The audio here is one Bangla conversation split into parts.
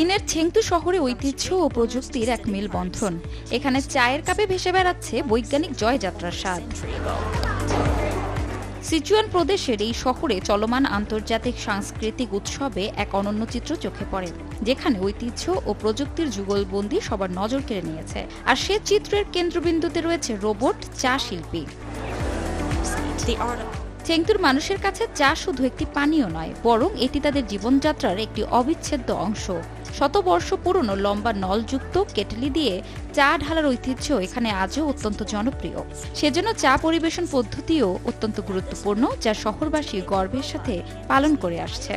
চীনের ছেংতু শহরে ঐতিহ্য ও প্রযুক্তির এক মেলবন্ধন। এখানে চায়ের কাপে ভেসে বেড়াচ্ছে বৈজ্ঞানিক জয়যাত্রার স্বাদ। সিচুয়ান প্রদেশের এই শহরে চলমান আন্তর্জাতিক সাংস্কৃতিক উৎসবে এক অনন্য চিত্র চোখে পড়ে, যেখানে ঐতিহ্য ও প্রযুক্তির যুগলবন্দি সবার নজর কেড়ে নিয়েছে। আর সে চিত্রের কেন্দ্রবিন্দুতে রয়েছে রোবট, চা শিল্পী। চেংতুর মানুষের কাছে চা শুধু একটি পানীয় নয়, বরং এটি তাদের জীবনযাত্রার একটি অবিচ্ছেদ্য অংশ। শতবর্ষ পুরনো লম্বা নলযুক্ত কেটলি দিয়ে চা ঢালার ঐতিহ্য এখানে আজও অত্যন্ত জনপ্রিয়। সেজন্য চা পরিবেশন পদ্ধতিও অত্যন্ত গুরুত্বপূর্ণ, যা শহরবাসী গর্বের সাথে পালন করে আসছে।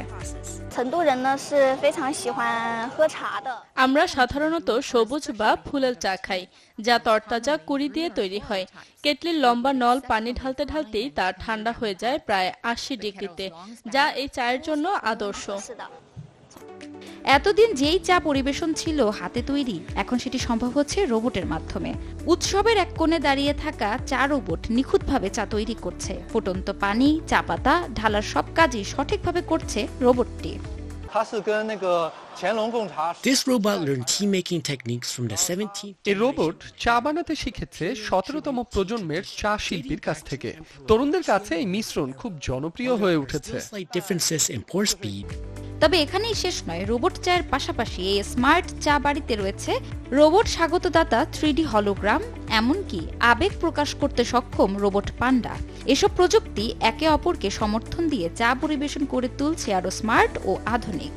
আমরা সাধারণত সবুজ বা ফুলের চা খাই যা তরতাজা কুড়ি দিয়ে তৈরি হয়। কেটলির লম্বা নল পানি ঢালতে ঢালতেই তা ঠান্ডা হয়ে যায় প্রায় আশি ডিগ্রিতে যা এই চায়ের জন্য আদর্শ। এতদিন যেই চা পরিবেশন ছিল হাতে তৈরি এখন সেটি সম্ভব হচ্ছে রোবটের মাধ্যমে। উৎসবের এক কোণে দাঁড়িয়ে থাকা চা রোবট নিখুঁতভাবে চা তৈরি করছে। ফুটন্ত পানি চা পাতা ঢালার সব কাজই সঠিকভাবে করছে রোবটটি। This robot learned tea making techniques from the 17th. এই রোবট চা বানাতে শিখেছে সতেরোতম প্রজন্মের চা শিল্পীর কাছ থেকে। তরুণদের কাছে এই মিশ্রণ খুব জনপ্রিয় হয়ে উঠেছে। Differences in pour speed তবে এখানেই শেষ নয়, রোবট চায়ের পাশাপাশি এই স্মার্ট চা বাড়িতে রয়েছে রোবট স্বাগতদাতা থ্রিডি হলোগ্রাম, এমনকি আবেগ প্রকাশ করতে সক্ষম রোবট পান্ডা। এসব প্রযুক্তি একে অপরকে সমর্থন দিয়ে চা পরিবেশন করে তুলছে আরও স্মার্ট ও আধুনিক।